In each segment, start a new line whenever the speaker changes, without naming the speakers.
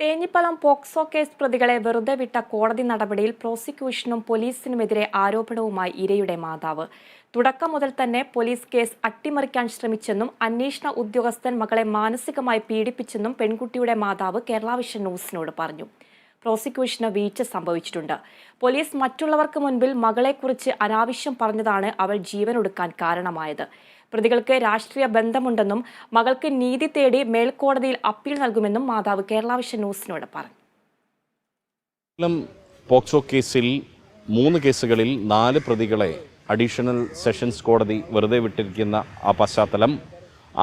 Thenhipalam POCSO case പ്രതികളെ വെറുതെ വിട്ട കോടതി നടപടിയിൽ പ്രോസിക്യൂഷനും പോലീസിനുമെതിരെ ആരോപണവുമായി ഇരയുടെ മാതാവ്. തുടക്കം മുതൽ തന്നെ പോലീസ് കേസ് അട്ടിമറിക്കാൻ ശ്രമിച്ചെന്നും അന്വേഷണ ഉദ്യോഗസ്ഥൻ മകളെ മാനസികമായി പീഡിപ്പിച്ചെന്നും പെൺകുട്ടിയുടെ മാതാവ് കേരള വിഷൻ ന്യൂസിനോട് പറഞ്ഞു. പ്രോസിക്യൂഷന് വീഴ്ച സംഭവിച്ചിട്ടുണ്ട്. പോലീസ് മറ്റുള്ളവർക്ക് മുൻപിൽ മകളെക്കുറിച്ച് അനാവശ്യം പറഞ്ഞതാണ് അവൾ ജീവനൊടുക്കാൻ കാരണമായത്. പ്രതികൾക്ക് രാഷ്ട്രീയ ബന്ധമുണ്ടെന്നും മകൾക്ക് നീതി തേടി മേൽക്കോടതിയിൽ അപ്പീൽ നൽകുമെന്നും മാതാവ് കേരള വിഷൻ ന്യൂസിനോട് പറഞ്ഞു.
പോക്സോ കേസിൽ മൂന്ന് കേസുകളിൽ നാല് പ്രതികളെ അഡീഷണൽ സെഷൻസ് കോടതി വെറുതെ വിട്ടിരിക്കുന്ന ആ പശ്ചാത്തലം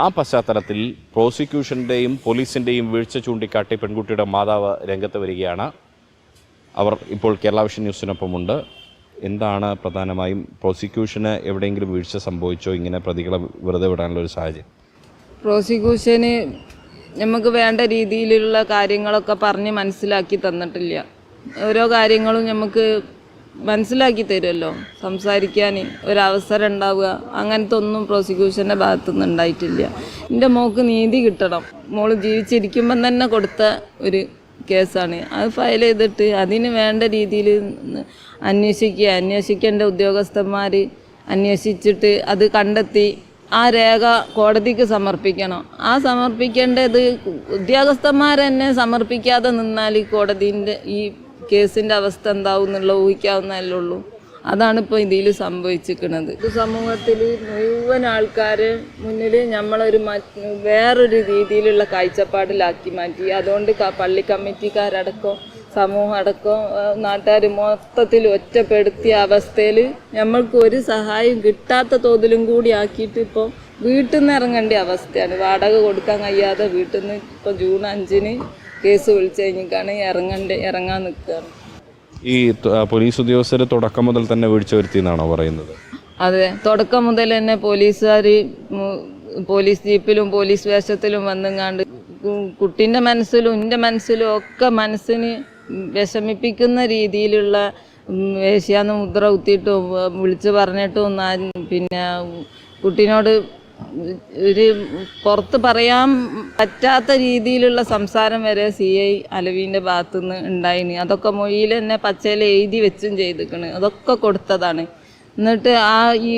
ആ പശ്ചാത്തലത്തിൽ പ്രോസിക്യൂഷന്റെയും പോലീസിന്റെയും വീഴ്ച ചൂണ്ടിക്കാട്ടി പെൺകുട്ടിയുടെ മാതാവ് രംഗത്ത് വരികയാണ്. അവർ ഇപ്പോൾ കേരള വിഷൻ ന്യൂസിനൊപ്പമുണ്ട്. എന്താണ് പ്രധാനമായും പ്രോസിക്യൂഷന് എവിടെയെങ്കിലും വീഴ്ച സംഭവിച്ചോ? ഇങ്ങനെ പ്രതികളെ വെറുതെ വിടാനുള്ള ഒരു സാഹചര്യം.
പ്രോസിക്യൂഷന് നമുക്ക് വേണ്ട രീതിയിലുള്ള കാര്യങ്ങളൊക്കെ പറഞ്ഞ് മനസ്സിലാക്കി തന്നിട്ടില്ല. ഓരോ കാര്യങ്ങളും നമുക്ക് മനസ്സിലാക്കി തരുമല്ലോ. സംസാരിക്കാൻ ഒരവസരം ഉണ്ടാവുക. അങ്ങനത്തെ ഒന്നും പ്രോസിക്യൂഷന്റെ ഭാഗത്തുനിന്ന് ഉണ്ടായിട്ടില്ല. എന്റെ മോൾക്ക് നീതി കിട്ടണം. മോൾ ജീവിച്ചിരിക്കുമ്പം തന്നെ കൊടുത്ത ഒരു കേസാണ്. അത് ഫയൽ ചെയ്തിട്ട് അതിന് വേണ്ട രീതിയിൽ അന്വേഷിക്കുക. അന്വേഷിക്കേണ്ട ഉദ്യോഗസ്ഥന്മാർ അന്വേഷിച്ചിട്ട് അത് കണ്ടെത്തി ആ രേഖ കോടതിക്ക് സമർപ്പിക്കണം. ആ സമർപ്പിക്കേണ്ടത് ഉദ്യോഗസ്ഥന്മാർ തന്നെ സമർപ്പിക്കാതെ നിന്നാൽ കോടതിന്റെ ഈ കേസിന്റെ അവസ്ഥ എന്താവും എന്നുള്ള ഊഹിക്കാവുന്നതല്ലേ ഉള്ളൂ. അതാണ് ഇപ്പോൾ ഇതിൽ സംഭവിച്ചിരിക്കുന്നത്. സമൂഹത്തിൽ മുഴുവൻ ആൾക്കാർ മുന്നിൽ നമ്മളൊരു വേറൊരു രീതിയിലുള്ള കാഴ്ചപ്പാടിലാക്കി മാറ്റി. അതുകൊണ്ട് പള്ളി കമ്മിറ്റിക്കാരടക്കം സമൂഹം അടക്കം നാട്ടുകാർ മൊത്തത്തിൽ ഒറ്റപ്പെടുത്തിയ അവസ്ഥയിൽ നമ്മൾക്ക് ഒരു സഹായം കിട്ടാത്ത തോതിലും കൂടി ആക്കിയിട്ട് ഇപ്പോൾ വീട്ടിൽ നിന്ന് ഇറങ്ങേണ്ട അവസ്ഥയാണ്. വാടക കൊടുക്കാൻ കഴിയാതെ വീട്ടിൽ നിന്ന് ഇപ്പോൾ ജൂൺ അഞ്ചിന് കേസ് വിളിച്ചു കഴിഞ്ഞിട്ടാണ് ഇറങ്ങണ്ട ഇറങ്ങാൻ നിൽക്കുകയാണ്
ഈ പോലീസ് ഉദ്യോഗസ്ഥർ തുടക്കം മുതൽ തന്നെ വീഴ്ച വരുത്തിയെന്നാണോ പറയുന്നത്?
അതെ തുടക്കം മുതൽ തന്നെ പോലീസുകാർ പോലീസ് ജീപ്പിലും പോലീസ് വേഷത്തിലും വന്നെങ്ങാണ്ട് കുട്ടിന്റെ മനസ്സിലും എന്റെ മനസ്സിലും ഒക്കെ മനസ്സിന് വിഷമിപ്പിക്കുന്ന രീതിയിലുള്ള വേശ്യാന്ന് മുദ്ര കുത്തിയിട്ടും വിളിച്ച് പറഞ്ഞിട്ടും പിന്നെ കുട്ടീനോട് ഒരു പുറത്ത് പറയാൻ പറ്റാത്ത രീതിയിലുള്ള സംസാരം വരെ സി ഐ അലവീന്റെ ഭാഗത്തുനിന്ന് ഉണ്ടായിന്. അതൊക്കെ മൊഴിയിൽ തന്നെ പച്ചയിൽ എഴുതി വെച്ചും ചെയ്തിക്കണ്. അതൊക്കെ കൊടുത്തതാണ്. എന്നിട്ട് ആ ഈ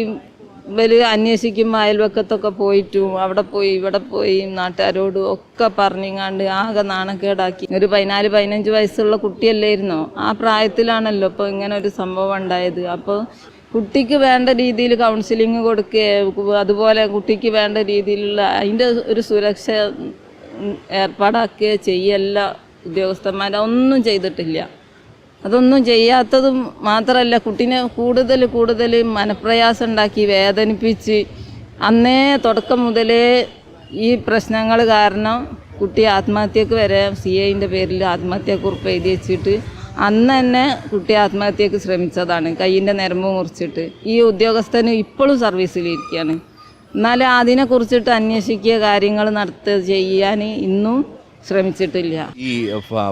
ഇവർ അന്വേഷിക്കുമ്പോൾ അയൽവക്കത്തൊക്കെ പോയിട്ടും അവിടെ പോയി ഇവിടെ പോയി നാട്ടുകാരോട് ഒക്കെ പറഞ്ഞിങ്ങാണ്ട് ആകെ നാണക്കേടാക്കി. ഒരു പതിനാല് പതിനഞ്ച് വയസ്സുള്ള കുട്ടിയല്ലായിരുന്നോ? ആ പ്രായത്തിലാണല്ലോ ഇപ്പോൾ ഇങ്ങനെ ഒരു സംഭവം ഉണ്ടായത്. അപ്പോൾ കുട്ടിക്ക് വേണ്ട രീതിയിൽ കൗൺസിലിംഗ് കൊടുക്കുക അതുപോലെ കുട്ടിക്ക് വേണ്ട രീതിയിലുള്ള അതിന്റെ ഒരു സുരക്ഷ ഏർപ്പാടാക്കുക ചെയ്യല്ല ഉദ്യോഗസ്ഥന്മാർ ഒന്നും ചെയ്തിട്ടില്ല. അതൊന്നും ചെയ്യാത്തതും മാത്രമല്ല കുട്ടീനെ കൂടുതൽ കൂടുതൽ മനപ്രയാസം ഉണ്ടാക്കി വേദനിപ്പിച്ച് അന്നേ തുടക്കം മുതലേ ഈ പ്രശ്നങ്ങൾ കാരണം കുട്ടി ആത്മഹത്യക്ക് വരെ സി ഐന്റെ പേരിൽ ആത്മഹത്യക്കുറിപ്പ് എഴുതി വെച്ചിട്ട് അന്ന് തന്നെ കുട്ടി ആത്മഹത്യക്ക് ശ്രമിച്ചതാണ്. കയ്യിന്റെ നരമ്പ് മുറിച്ചിട്ട്. ഈ ഉദ്യോഗസ്ഥന് ഇപ്പോഴും സർവീസിലിരിക്കുകയാണ് എന്നാലും അതിനെക്കുറിച്ചിട്ട് അന്വേഷിക്കുക കാര്യങ്ങൾ നടത്തുക ചെയ്യാൻ ഇന്നും ശ്രമിച്ചിട്ടില്ല.
ഈ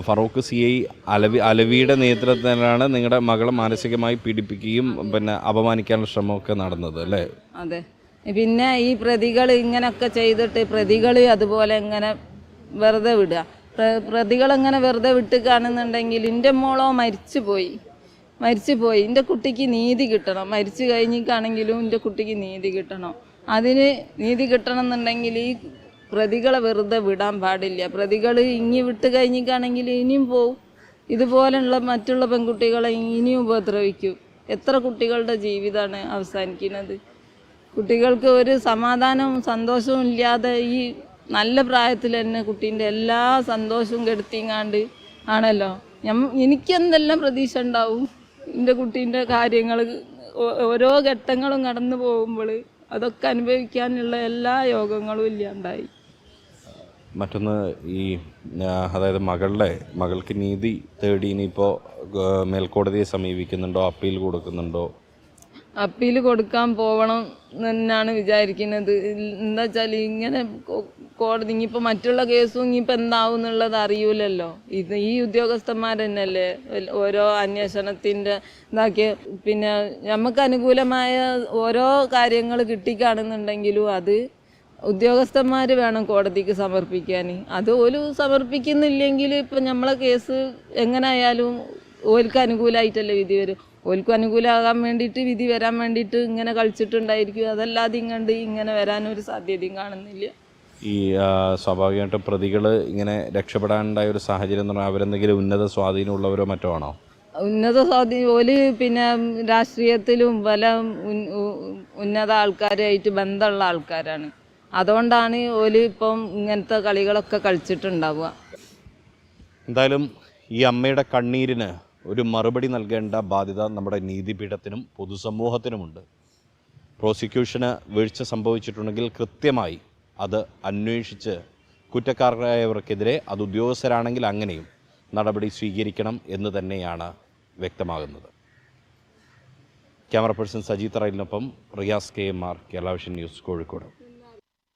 ഫറൂഖ് സി ഐ അലവി അലവിയുടെ നേതൃത്വത്തിലാണ് നിങ്ങളുടെ മകളെ മാനസികമായി പീഡിപ്പിക്കുകയും പിന്നെ അപമാനിക്കാനുള്ള ശ്രമമൊക്കെ നടന്നത് അല്ലേ?
അതെ. പിന്നെ ഈ പ്രതികൾ ഇങ്ങനെയൊക്കെ ചെയ്തിട്ട് പ്രതികൾ അതുപോലെ ഇങ്ങനെ വെറുതെ വിടുക. പ്രതികളിങ്ങനെ വെറുതെ വിട്ട് കാണുന്നുണ്ടെങ്കിൽ എന്റെ മോളോ മരിച്ചു പോയി മരിച്ചു പോയി എന്റെ കുട്ടിക്ക് നീതി കിട്ടണം. മരിച്ചു കഴിഞ്ഞിട്ടാണെങ്കിലും എന്റെ കുട്ടിക്ക് നീതി കിട്ടണം. അതിന് നീതി കിട്ടണം എന്നുണ്ടെങ്കിൽ ഈ പ്രതികളെ വെറുതെ വിടാൻ പാടില്ല. പ്രതികൾ ഇങ്ങി വിട്ട് കഴിഞ്ഞിട്ടാണെങ്കിൽ ഇനിയും പോവും. ഇതുപോലെയുള്ള മറ്റുള്ള പെൺകുട്ടികളെ ഇനിയും ഉപദ്രവിക്കും. എത്ര കുട്ടികളുടെ ജീവിതമാണ് അവസാനിക്കുന്നത്? കുട്ടികൾക്ക് ഒരു സമാധാനവും സന്തോഷവും ഇല്ലാതെ ഈ നല്ല പ്രായത്തിൽ തന്നെ കുട്ടീന്റെ എല്ലാ സന്തോഷവും കെടുത്തിങ്ങാണ്ട് ആണല്ലോ. എനിക്കെന്തെല്ലാം പ്രതീക്ഷ ഉണ്ടാവും? എന്റെ കുട്ടീന്റെ കാര്യങ്ങൾ ഓരോ ഘട്ടങ്ങളും കടന്നു പോകുമ്പോൾ അതൊക്കെ അനുഭവിക്കാനുള്ള എല്ലാ യോഗങ്ങളും ഇല്ലാണ്ടായി.
മറ്റൊന്ന് ഈ അതായത് മകളുടെ മകൾക്ക് നീതി തേടി ഇനിയിപ്പോൾ മേൽക്കോടതിയെ സമീപിക്കുന്നുണ്ടോ? അപ്പീൽ കൊടുക്കുന്നുണ്ടോ?
അപ്പീൽ കൊടുക്കാൻ പോകണം എന്നാണ് വിചാരിക്കുന്നത്. എന്താ വെച്ചാൽ ഇങ്ങനെ കോടതി ഇനിയിപ്പോൾ മറ്റുള്ള കേസും ഇനിയിപ്പോൾ എന്താവും എന്നുള്ളത് അറിയൂലല്ലോ. ഇത് ഈ എൽ- ഓരോ അന്വേഷണത്തിന്റെ ഇതാക്കി പിന്നെ നമുക്ക് അനുകൂലമായ ഓരോ കാര്യങ്ങൾ കിട്ടിക്കാണെന്നുണ്ടെങ്കിലും അത് ഉദ്യോഗസ്ഥന്മാർ വേണം കോടതിക്ക് സമർപ്പിക്കാൻ അത് ഒരു സമർപ്പിക്കുന്നില്ലെങ്കിൽ ഇപ്പം നമ്മളെ കേസ് എങ്ങനെയായാലും ഓൽക്ക് അനുകൂലമായിട്ടല്ലേ വിധി വരും. ഓൽക്ക് അനുകൂലമാകാൻ വേണ്ടിയിട്ട് വിധി വരാൻ വേണ്ടിയിട്ട് ഇങ്ങനെ കളിച്ചിട്ടുണ്ടായിരിക്കും. അതല്ലാതെ ഇങ്ങണ്ട് ഇങ്ങനെ വരാനൊരു സാധ്യതയും കാണുന്നില്ല.
ഈ സ്വാഭാവികമായിട്ടും പ്രതികൾ ഇങ്ങനെ രക്ഷപ്പെടാനുണ്ടായ ഒരു സാഹചര്യം എന്ന് പറഞ്ഞാൽ അവരെന്തെങ്കിലും ഉന്നത സ്വാധീനമുള്ളവരോ മറ്റോ ആണോ?
ഉന്നത സ്വാധീനം ഓൽ പിന്നെ രാഷ്ട്രീയത്തിലും പല ഉന്നത ആൾക്കാരുമായിട്ട് ബന്ധമുള്ള ആൾക്കാരാണ്. അതുകൊണ്ടാണ് ഓൽ ഇപ്പം ഇങ്ങനത്തെ കളികളൊക്കെ കളിച്ചിട്ടുണ്ടാവുക.
എന്തായാലും ഈ അമ്മയുടെ കണ്ണീരിന് ഒരു മറുപടി നൽകേണ്ട ബാധ്യത നമ്മുടെ നീതിപീഠത്തിനും പൊതുസമൂഹത്തിനുമുണ്ട്. പ്രോസിക്യൂഷന് വീഴ്ച സംഭവിച്ചിട്ടുണ്ടെങ്കിൽ കൃത്യമായി അത് അന്വേഷിച്ച് കുറ്റക്കാരായവർക്കെതിരെ അത് ഉദ്യോഗസ്ഥരാണെങ്കിൽ അങ്ങനെയും നടപടി സ്വീകരിക്കണം എന്ന് തന്നെയാണ് വ്യക്തമാകുന്നത്. Camera person Saji തറയിലിനൊപ്പം Riyas K M R Kerala vision news Kozhikode.